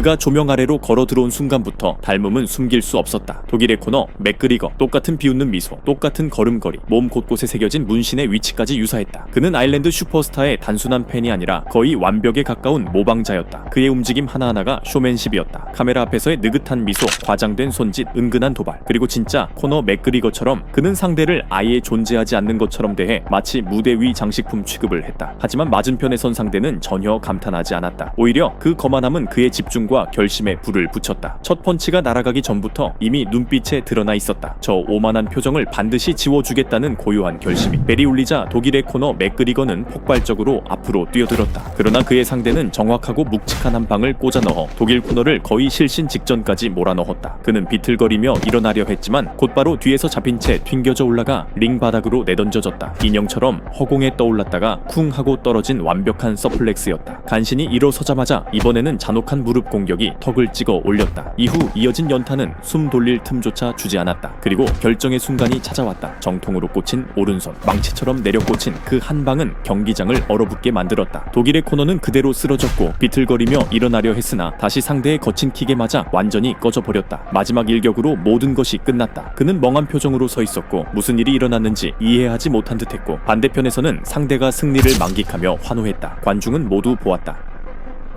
그가 조명 아래로 걸어 들어온 순간부터 닮음은 숨길 수 없었다. 독일의 코너 맥그리거 똑같은 비웃는 미소, 똑같은 걸음걸이, 몸 곳곳에 새겨진 문신의 위치까지 유사했다. 그는 아일랜드 슈퍼스타의 단순한 팬이 아니라 거의 완벽에 가까운 모방자였다. 그의 움직임 하나하나가 쇼맨십이었다. 카메라 앞에서의 느긋한 미소, 과장된 손짓, 은근한 도발, 그리고 진짜 코너 맥그리거처럼 그는 상대를 아예 존재하지 않는 것처럼 대해 마치 무대 위 장식품 취급을 했다. 하지만 맞은편에 선 상대는 전혀 감탄하지 않았다. 오히려 그 거만함은 그의 집중 과 결심에 불을 붙였다. 첫 펀치가 날아가기 전부터 이미 눈빛에 드러나 있었다. 저 오만한 표정을 반드시 지워주겠다는 고요한 결심이. 벨이 울리자 독일의 코너 맥그리거는 폭발적으로 앞으로 뛰어들었다. 그러나 그의 상대는 정확하고 묵직한 한 방을 꽂아 넣어 독일 코너를 거의 실신 직전까지 몰아넣었다. 그는 비틀거리며 일어나려 했지만 곧바로 뒤에서 잡힌 채 튕겨져 올라가 링 바닥으로 내던져졌다. 인형처럼 허공에 떠올랐다가 쿵 하고 떨어진 완벽한 서플렉스였다. 간신히 일어서자마자 이번에는 잔혹한 무릎 공격이 턱을 찍어 올렸다. 이후 이어진 연타는 숨 돌릴 틈조차 주지 않았다. 그리고 결정의 순간이 찾아왔다. 정통으로 꽂힌 오른손, 망치처럼 내려 꽂힌 그 한 방은 경기장을 얼어붙게 만들었다. 독일의 코너는 그대로 쓰러졌고 비틀거리며 일어나려 했으나 다시 상대의 거친 킥에 맞아 완전히 꺼져 버렸다. 마지막 일격으로 모든 것이 끝났다. 그는 멍한 표정으로 서 있었고 무슨 일이 일어났는지 이해하지 못한 듯했고 반대편에서는 상대가 승리를 만끽하며 환호했다. 관중은 모두 보았다.